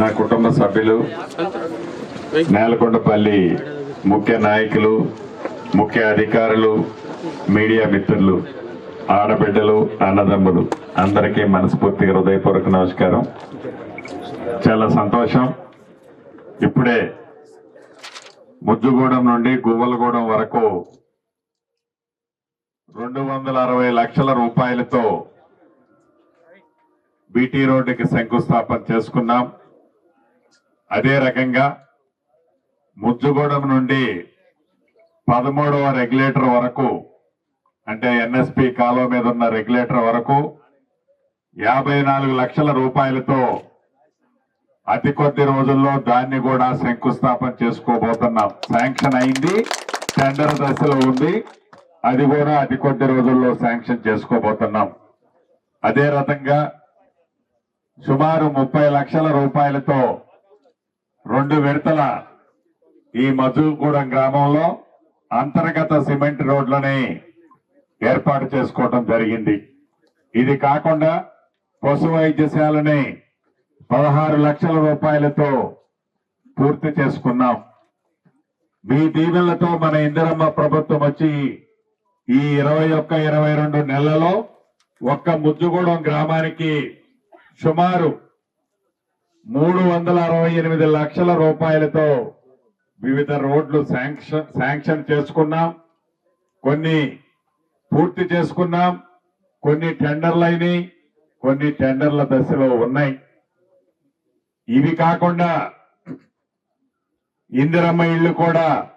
నా కుటుంబ సభ్యులు నేలకొండపల్లి ముఖ్య నాయకులు ముఖ్య అధికారులు మీడియా మిత్రులు ఆడబిడ్డలు అన్నదమ్ములు అందరికీ మనస్ఫూర్తిగా హృదయపూర్వక నమస్కారం. చాలా సంతోషం. ఇప్పుడే ముద్దుగూడెం నుండి గువ్వలగూడెం వరకు రెండు వందల అరవై లక్షల రూపాయలతో బీటీ రోడ్డుకి శంకుస్థాపన చేసుకున్నాం. అదే రకంగా ముజ్జుగూడెం నుండి పదమూడవ రెగ్యులేటర్ వరకు అంటే ఎన్ఎస్పి కాలువ మీద ఉన్న రెగ్యులేటర్ వరకు యాభై నాలుగు లక్షల రూపాయలతో అతి కొద్ది రోజుల్లో దాన్ని కూడా శంకుస్థాపన చేసుకోబోతున్నాం. శాంక్షన్ అయింది టెండర్ దశలో ఉంది అది కూడా అతి కొద్ది రోజుల్లో శాంక్షన్ చేసుకోబోతున్నాం. అదే రకంగా సుమారు ముప్పై లక్షల రూపాయలతో రెండు విడతల ఈ మధుగూడెం గ్రామంలో అంతర్గత సిమెంట్ రోడ్లని ఏర్పాటు చేసుకోవటం జరిగింది. ఇది కాకుండా పశు వైద్యశాలని పదహారు లక్షల రూపాయలతో పూర్తి చేసుకున్నాం. మీ దీవెనలతో మన ఇందిరమ్మ ప్రభుత్వం వచ్చి ఈ ఇరవై ఒక్క ఇరవై రెండు నెలలలో ఒక్క ముద్దుగూడెం గ్రామానికి సుమారు మూడు వందల అరవై ఎనిమిది లక్షల రూపాయలతో వివిధ రోడ్లు శాంక్షన్ శాంక్షన్ చేసుకున్నాం. కొన్ని పూర్తి చేసుకున్నాం. కొన్ని టెండర్లు అయినాయి. కొన్ని టెండర్ల దశలో ఉన్నాయి. ఇవి కాకుండా ఇందిరమ్మ ఇల్లు కూడా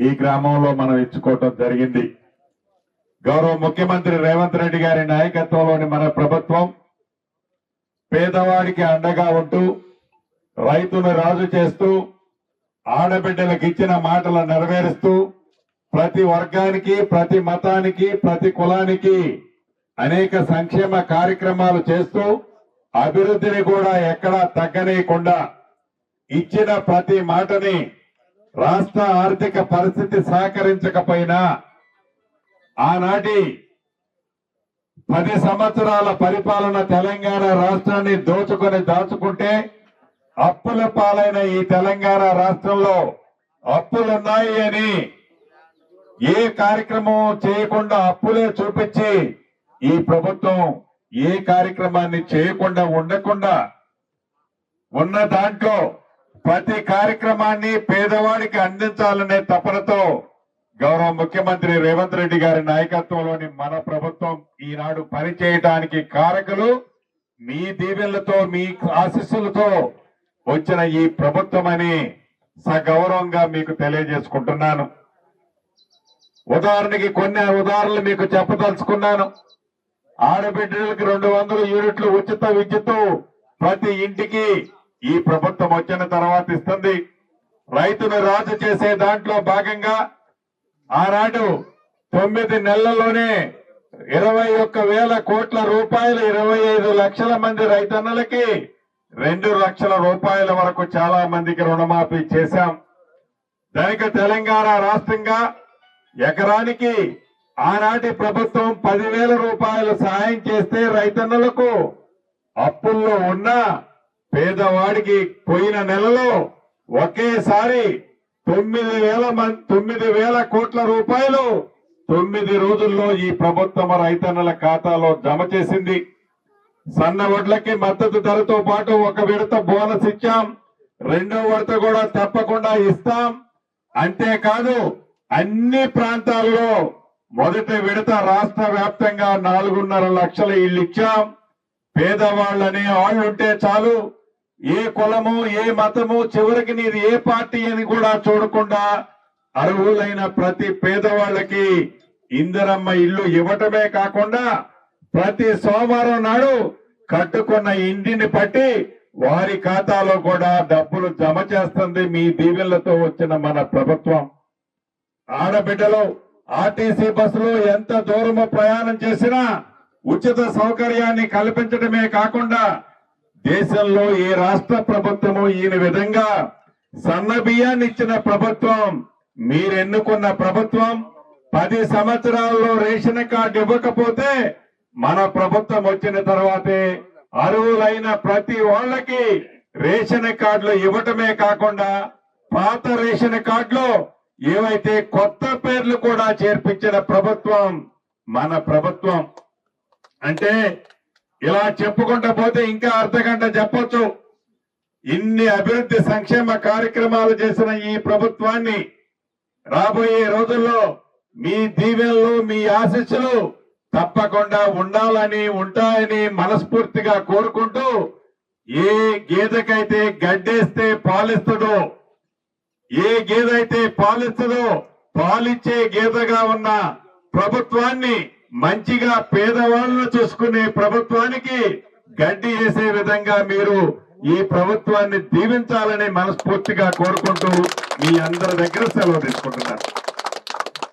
ఈ గ్రామంలో మనం ఇచ్చుకోవటం జరిగింది. గౌరవ ముఖ్యమంత్రి రేవంత్ రెడ్డి గారి నాయకత్వంలోని మన ప్రభుత్వం పేదవాడికి అండగా ఉంటూ రైతును రాజు చేస్తూ ఆడబిడ్డలకు ఇచ్చిన మాటలు నెరవేరుస్తూ ప్రతి వర్గానికి ప్రతి మతానికి ప్రతి కులానికి అనేక సంక్షేమ కార్యక్రమాలు చేస్తూ అభివృద్ధిని కూడా ఎక్కడా తగ్గనీయకుండా ఇచ్చిన ప్రతి మాటని రాష్ట్ర ఆర్థిక పరిస్థితి సహకరించకపోయినా ఆనాటి పది సంవత్సరాల పరిపాలన తెలంగాణ రాష్ట్రాన్ని దోచుకొని దాచుకుంటే అప్పుల పాలైన ఈ తెలంగాణ రాష్ట్రంలో అప్పులున్నాయి అని ఏ కార్యక్రమం చేయకుండా అప్పులే చూపించి ఈ ప్రభుత్వం ఏ కార్యక్రమాన్ని చేయకుండా ఉండకుండా ఉన్న దాంట్లో ప్రతి కార్యక్రమాన్ని పేదవాడికి అందించాలనే తపనతో గౌరవ ముఖ్యమంత్రి రేవంత్ రెడ్డి గారి నాయకత్వంలోని మన ప్రభుత్వం ఈనాడు పనిచేయటానికి కారకులు మీ దీవెనలతో మీ ఆశీస్సులతో వచ్చిన ఈ ప్రభుత్వం అని సగౌరవంగా మీకు తెలియజేసుకుంటున్నాను. ఉదాహరణకి కొన్ని ఉదాహరణలు మీకు చెప్పదలుచుకున్నాను. ఆడబిడ్డలకి రెండు వందల యూనిట్లు ఉచిత విద్యుత్ ప్రతి ఇంటికి ఈ ప్రభుత్వం వచ్చిన తర్వాత ఇస్తుంది. రైతును రాజు చేసే దాంట్లో భాగంగా ఆనాడు తొమ్మిది నెలల్లోనే ఇరవై ఒక్క వేల కోట్ల రూపాయలు ఇరవై ఐదు లక్షల మంది రైతన్నలకి రెండు లక్షల రూపాయల వరకు చాలా మందికి రుణమాఫీ చేశాం. దానికి తెలంగాణ రాష్ట్రంగా ఎకరానికి ఆనాటి ప్రభుత్వం పదివేల రూపాయలు సహాయం చేస్తే రైతన్నలకు అప్పుల్లో ఉన్న పేదవాడికి పోయిన నెలలో ఒకేసారి తొమ్మిది వేల మంది తొమ్మిది వేల కోట్ల రూపాయలు తొమ్మిది రోజుల్లో ఈ ప్రభుత్వం రైతన్నల ఖాతాలో జమ చేసింది. సన్న వడ్లకి మద్దతు ధరతో పాటు ఒక విడత బోనస్ ఇచ్చాం. రెండో విడత కూడా తప్పకుండా ఇస్తాం. అంతేకాదు అన్ని ప్రాంతాల్లో మొదటి విడత రాష్ట్ర వ్యాప్తంగా నాలుగున్నర లక్షల ఇళ్ళు ఇచ్చాం. పేదవాళ్ళని వాళ్ళుంటే చాలు. ఏ కులము ఏ మతము చివరికి నీది ఏ పార్టీ అని కూడా చూడకుండా అర్హులైన ప్రతి పేదవాళ్ళకి ఇందిరమ్మ ఇల్లు ఇవ్వటమే కాకుండా ప్రతి సోమవారం నాడు కట్టుకున్న ఇంటిని పట్టి వారి ఖాతాలో కూడా డబ్బులు జమ చేస్తుంది మీ దీవెనలతో వచ్చిన మన ప్రభుత్వం. ఆడబిడ్డలు ఆర్టీసీ బస్సులో ఎంత దూరము ప్రయాణం చేసినా ఉచిత సౌకర్యాన్ని కల్పించడమే కాకుండా దేశంలో ఏ రాష్ట్ర ప్రభుత్వము ఈయన విధంగా సన్న బియ్యాన్ని ఇచ్చిన ప్రభుత్వం మీరెన్నుకున్న ప్రభుత్వం పది సంవత్సరాల్లో రేషన్ కార్డు ఇవ్వకపోతే మన ప్రభుత్వం వచ్చిన తర్వాతే అర్హులైన ప్రతి వాళ్ళకి రేషన్ కార్డులు ఇవ్వటమే కాకుండా పాత రేషన్ కార్డులో ఏవైతే కొత్త పేర్లు కూడా చేర్పించిన ప్రభుత్వం మన ప్రభుత్వం. అంటే ఇలా చెప్పుకుంటా పోతే ఇంకా అర్ధగంట చెప్పొచ్చు. ఇన్ని అభివృద్ధి సంక్షేమ కార్యక్రమాలు చేసిన ఈ ప్రభుత్వాన్ని రాబోయే రోజుల్లో మీ దీవెనలు మీ ఆశీస్సులు తప్పకుండా ఉండాలని ఉంటాయని మనస్ఫూర్తిగా కోరుకుంటూ ఏ గేదెకైతే గడ్డేస్తే పాలిస్తుందో ఏ గేదె అయితే పాలిస్తుందో పాలిచ్చే గేదెగా ఉన్న ప్రభుత్వాన్ని మంచిగా పేదవాళ్ళను చూసుకునే ప్రభుత్వానికి గడ్డి వేసే విధంగా మీరు ఈ ప్రభుత్వాన్ని దీవించాలని మనస్ఫూర్తిగా కోరుకుంటూ మీ అందరి దగ్గర సెలవు తీసుకుంటున్నారు